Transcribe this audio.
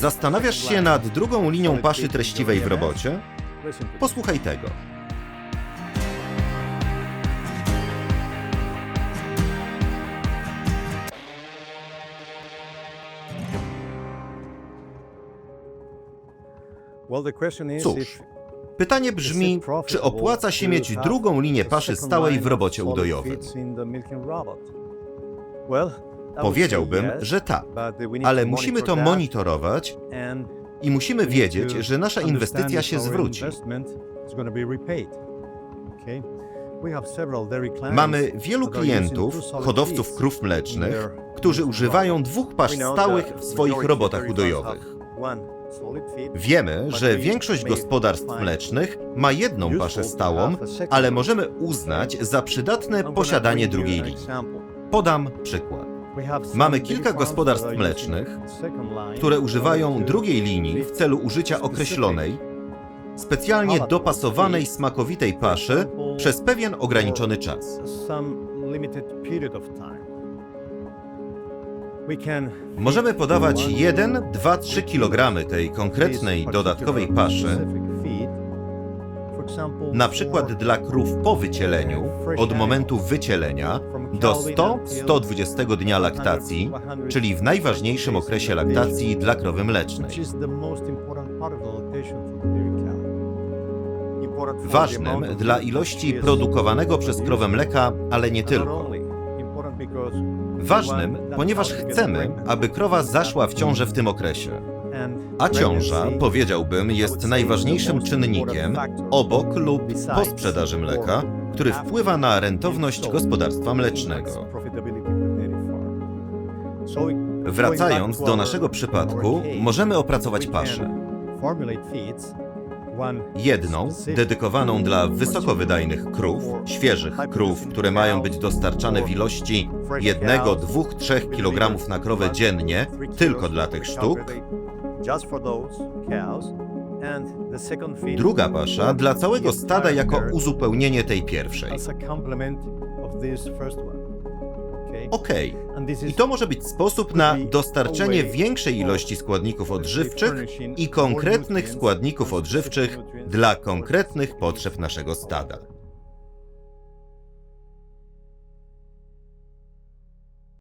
Zastanawiasz się nad drugą linią paszy treściwej w robocie? Posłuchaj tego. Cóż, pytanie brzmi, czy opłaca się mieć drugą linię paszy stałej w robocie udojowym? Powiedziałbym, że tak, ale musimy to monitorować i musimy wiedzieć, że nasza inwestycja się zwróci. Mamy wielu klientów, hodowców krów mlecznych, którzy używają dwóch pasz stałych w swoich robotach udojowych. Wiemy, że większość gospodarstw mlecznych ma jedną paszę stałą, ale możemy uznać za przydatne posiadanie drugiej linii. Podam przykład. Mamy kilka gospodarstw mlecznych, które używają drugiej linii w celu użycia określonej, specjalnie dopasowanej smakowitej paszy przez pewien ograniczony czas. Możemy podawać 1, 2, 3 kg tej konkretnej dodatkowej paszy, na przykład dla krów po wycieleniu, od momentu wycielenia do 100-120 dnia laktacji, czyli w najważniejszym okresie laktacji dla krowy mlecznej. Ważnym dla ilości produkowanego przez krowę mleka, ale nie tylko. Ważnym, ponieważ chcemy, aby krowa zaszła w ciążę w tym okresie. A ciąża, powiedziałbym, jest najważniejszym czynnikiem obok lub po sprzedaży mleka, który wpływa na rentowność gospodarstwa mlecznego. Wracając do naszego przypadku, możemy opracować paszę. Jedną, dedykowaną dla wysokowydajnych krów, świeżych krów, które mają być dostarczane w ilości 1, 2, 3 kg na krowę dziennie, tylko dla tych sztuk. Druga pasza dla całego stada jako uzupełnienie tej pierwszej. Okej. I to może być sposób na dostarczenie większej ilości składników odżywczych i konkretnych składników odżywczych dla konkretnych potrzeb naszego stada.